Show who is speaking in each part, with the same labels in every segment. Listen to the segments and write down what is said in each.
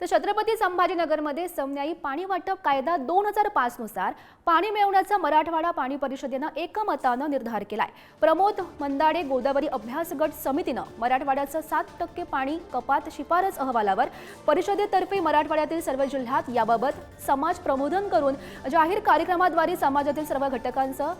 Speaker 1: तर छत्रपती संभाजीनगरमध्ये समन्यायी पाणी वाटप कायदा दोन हजार पाच नुसार पाणी मिळवण्याचा मराठवाडा पाणी परिषदेनं एकमतानं निर्धार केलाय. प्रमोद मंदाडे गोदावरी अभ्यास गट समितीनं मराठवाड्याचं सात टक्के पाणी कपात शिफारस अहवालावर परिषदेतर्फे मराठवाड्यातील सर्व जिल्ह्यात याबाबत समाज प्रबोधन करून जाहीर कार्यक्रमाद्वारे समाजातील सर्व घटकांचं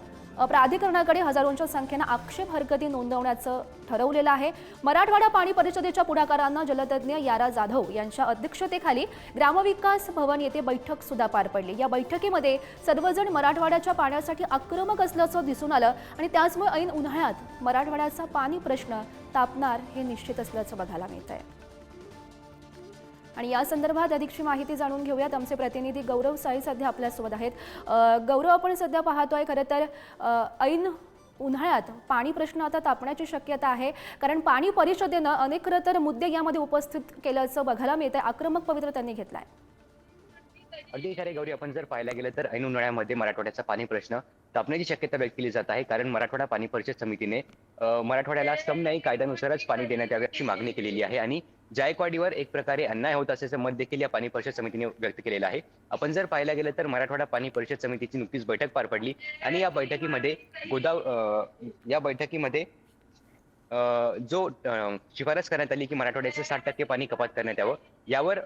Speaker 1: प्राधिकरणाकडे हजारोंच्या संख्येनं आक्षेप हरकती नोंदवण्याचं ठरवलेलं आहे. मराठवाडा पाणी परिषदेच्या पुढाकारांना जलतज्ञ यारा जाधव यांच्या अध्यक्षतेखाली ग्रामविकास भवन येथे बैठक सुद्धा पार पडली. या बैठकीमध्ये सर्वजण मराठवाड्याच्या पाण्यासाठी आक्रमक असल्याचं दिसून आलं आणि त्याचमुळे ऐन उन्हाळ्यात मराठवाड्याचा पाणी प्रश्न तापणार हे निश्चित असल्याचं बघायला मिळत आहे आणि या संदर्भात अधिकची माहिती जाणून घेऊयात. आमचे प्रतिनिधी गौरव साई सध्या आपल्यासोबत आहेत. गौरव आपण सध्या पाहतोय खरं तर ऐन उन्हाळ्यात पाणी प्रश्न आता तापण्याची शक्यता आहे. कारण पाणी परिषदेनं अनेक खरं तर मुद्दे यामध्ये उपस्थित केल्याचं बघायला मिळत आहे आक्रमक पवित्र त्यांनी घेतलाय.
Speaker 2: अगदी खरे गौरी. आपण जर पाहायला गेलं तर ऐन उन्हाळ्यामध्ये मराठवाड्याचा पाणी प्रश्न तापण्याची शक्यता व्यक्त केली जात आहे. कारण मराठवाडा पाणी परिषद समितीने मराठवाड्याला समन्यायी कायद्यानुसारच पाणी देण्यात यावे अशी मागणी केलेली आहे. आणि जायकवाडीवर एक प्रकारे अन्याय होत असल्याचं मत देखील या पाणी परिषद समितीने व्यक्त केलेलं आहे. आपण जर पाहायला गेलं तर मराठवाडा पाणी परिषद समितीची नुकतीच बैठक पार पडली आणि या बैठकीमध्ये गोदाव या बैठकीमध्ये जो शिफारस करण्यात आली की मराठवाड्याचं साठ टक्के पाणी कपात करण्यात यावं यावर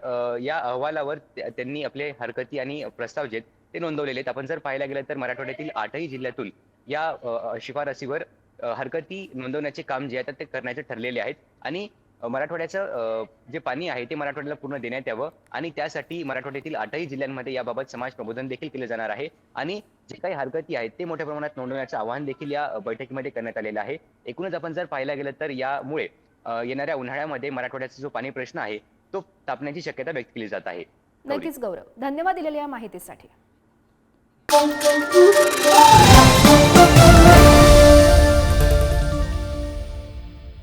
Speaker 2: या अहवालावर त्यांनी आपले हरकती आणि प्रस्ताव जे ते नोंदवलेले आहेत. आपण जर पाहायला गेलं तर मराठवाड्यातील आठही जिल्ह्यातून या शिफारसीवर हरकती नोंदवण्याचे काम जे आहे ते करण्याचे ठरलेले आहेत. आणि मराठवाड्याचं जे पाणी आहे ते मराठवाड्याला पूर्ण देण्यात यावं आणि त्यासाठी मराठवाड्यातील आठही जिल्ह्यांमध्ये याबाबत समाज प्रबोधन देखील केले जाणार आहे. आणि जे काही हरकती आहेत ते मोठ्या प्रमाणात नोंदवण्याचं आवाहन देखील या बैठकीमध्ये करण्यात आलेलं आहे. एकूणच आपण जर पाहायला गेलं तर यामुळे येणाऱ्या उन्हाळ्यामध्ये मराठवाड्याचा जो पाणी प्रश्न आहे तो तापण्याची शक्यता व्यक्त केली जात आहे.
Speaker 1: नक्कीच गौरव. धन्यवाद दिलेल्या या माहितीसाठी.